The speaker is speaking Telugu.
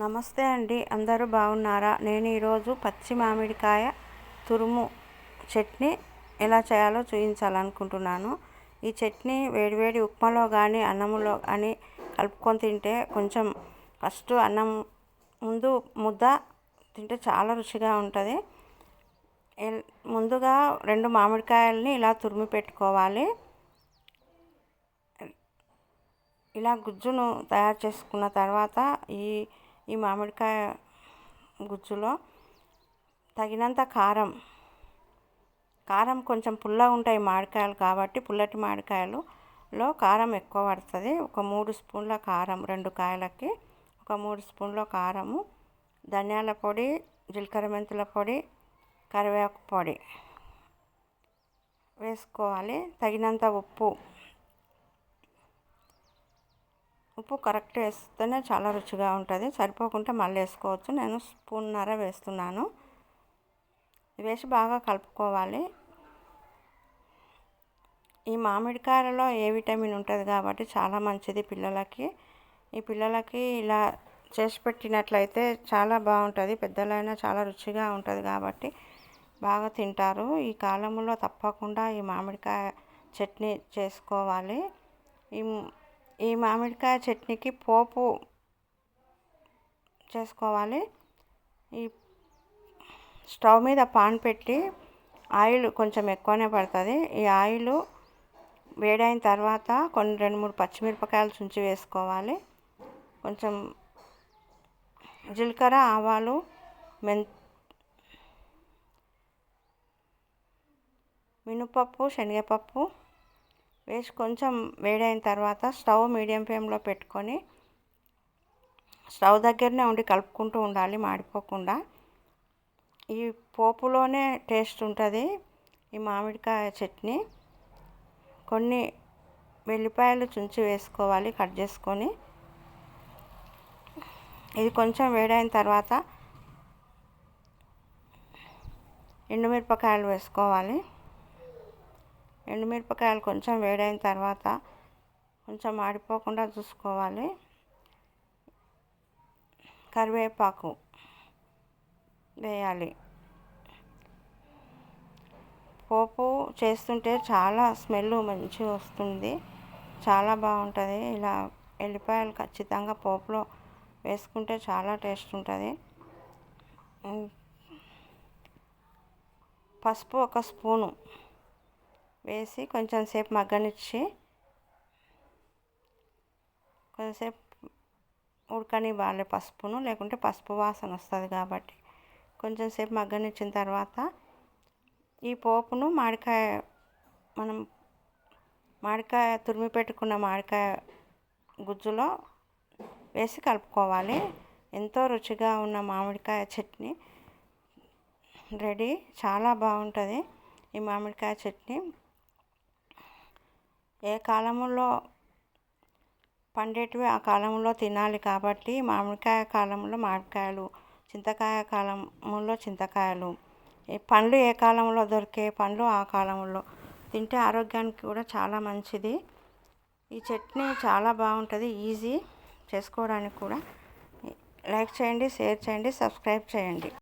నమస్తే అండి అందరూ బాగున్నారా? నేను ఈరోజు పచ్చి మామిడికాయ తురుము చట్నీ ఎలా చేయాలో చూపించాలనుకుంటున్నాను ఈ చట్నీ వేడివేడి ఉప్మాలో కానీ అన్నంలో కానీ కలుపుకొని తింటే కొంచెం ఫస్ట్ అన్నం ముందు ముద్ద తింటే చాలా రుచిగా ఉంటుంది. ముందుగా రెండు మామిడికాయల్ని ఇలా తురిమి పెట్టుకోవాలి. ఇలా గుజ్జును తయారు చేసుకున్న తర్వాత ఈ ఈ మామిడికాయ గుజ్జులో తగినంత కారం కారం కొంచెం పుల్లగా ఉంటాయి మామిడికాయలు కాబట్టి పుల్లటి మామిడికాయలులో కారం ఎక్కువ పడుతుంది. ఒక మూడు స్పూన్ల కారం రెండు కాయలకి ఒక మూడు స్పూన్ల కారము ధనియాల పొడి జీలకర్ర మెంతుల పొడి కరివేపాకు పొడి వేసుకోవాలి. తగినంత ఉప్పు ఉప్పు కరెక్ట్ వేస్తేనే చాలా రుచిగా ఉంటుంది. సరిపోకుంటే మళ్ళీ వేసుకోవచ్చు. నేను స్పూన్నర వేస్తున్నాను. వేసి బాగా కలుపుకోవాలి. ఈ మామిడికాయలలో ఏ విటమిన్ ఉంటుంది కాబట్టి చాలా మంచిది పిల్లలకి. ఈ పిల్లలకి ఇలా చేసి పెట్టినట్లయితే చాలా బాగుంటుంది. పెద్దలైనా చాలా రుచిగా ఉంటుంది కాబట్టి బాగా తింటారు. ఈ కాలంలో తప్పకుండా ఈ మామిడికాయ చట్నీ చేసుకోవాలి. ఈ ఈ మామిడికాయ చట్నీకి పోపు చేసుకోవాలి. ఈ స్టవ్ మీద పాన్ పెట్టి ఆయిల్ కొంచెం ఎక్కువనే పడుతుంది. ఈ ఆయిల్ వేడైన తర్వాత కొన్ని రెండు మూడు పచ్చిమిరపకాయలు చుంచి వేసుకోవాలి. కొంచెం జీలకర్ర ఆవాలు మెన్ మినపప్పు శనగపప్పు వేసి కొంచెం వేడైన తర్వాత స్టవ్ మీడియం ఫ్లేమ్లో పెట్టుకొని స్టవ్ దగ్గరనే ఉండి కలుపుకుంటూ ఉండాలి మాడిపోకుండా. ఈ పోపులోనే టేస్ట్ ఉంటుంది ఈ మామిడికాయ చట్నీ. కొన్ని వెల్లిపాయలు చుంచి వేసుకోవాలి కట్ చేసుకొని. ఇది కొంచెం వేడైన తర్వాత ఎండుమిరపకాయలు వేసుకోవాలి. ఎండుమిరపకాయలు కొంచెం వేడైన తర్వాత కొంచెం ఆడిపోకుండా చూసుకోవాలి. కరివేపాకు వేయాలి. పోపు చేస్తుంటే చాలా స్మెల్ మంచిగా వస్తుంది. చాలా బాగుంటుంది. ఇలా ఎల్లిపాయలు ఖచ్చితంగా పోపులో వేసుకుంటే చాలా టేస్ట్ ఉంటుంది. పసుపు ఒక స్పూను. వేసి కొంచెం సేపు మగ్గనిచ్చి కొంచెంసేపు ఉడకని బాలే పసుపును. లేకుంటే పసుపు వాసన వస్తుంది కాబట్టి కొంచెం సేపు మగ్గనిచ్చిన తర్వాత ఈ పోపును మామిడికాయ మనం మామిడికాయ తురిమి పెట్టుకున్న మామిడికాయ గుజ్జులో వేసి కలుపుకోవాలి. ఎంతో రుచిగా ఉన్న మామిడికాయ చట్నీ రెడీ. చాలా బాగుంటుంది ఈ మామిడికాయ చట్నీ. ఏ కాలంలో పండేటివి ఆ కాలంలో తినాలి కాబట్టి మామిడికాయ కాలంలో మామిడికాయలు చింతకాయ కాలంలో చింతకాయలు. పండ్లు ఏ కాలంలో దొరికే పండ్లు ఆ కాలంలో తింటే ఆరోగ్యానికి కూడా చాలా మంచిది. ఈ చట్నీ చాలా బాగుంటుంది ఈజీ చేసుకోవడానికి కూడా. లైక్ చేయండి షేర్ చేయండి సబ్స్క్రైబ్ చేయండి.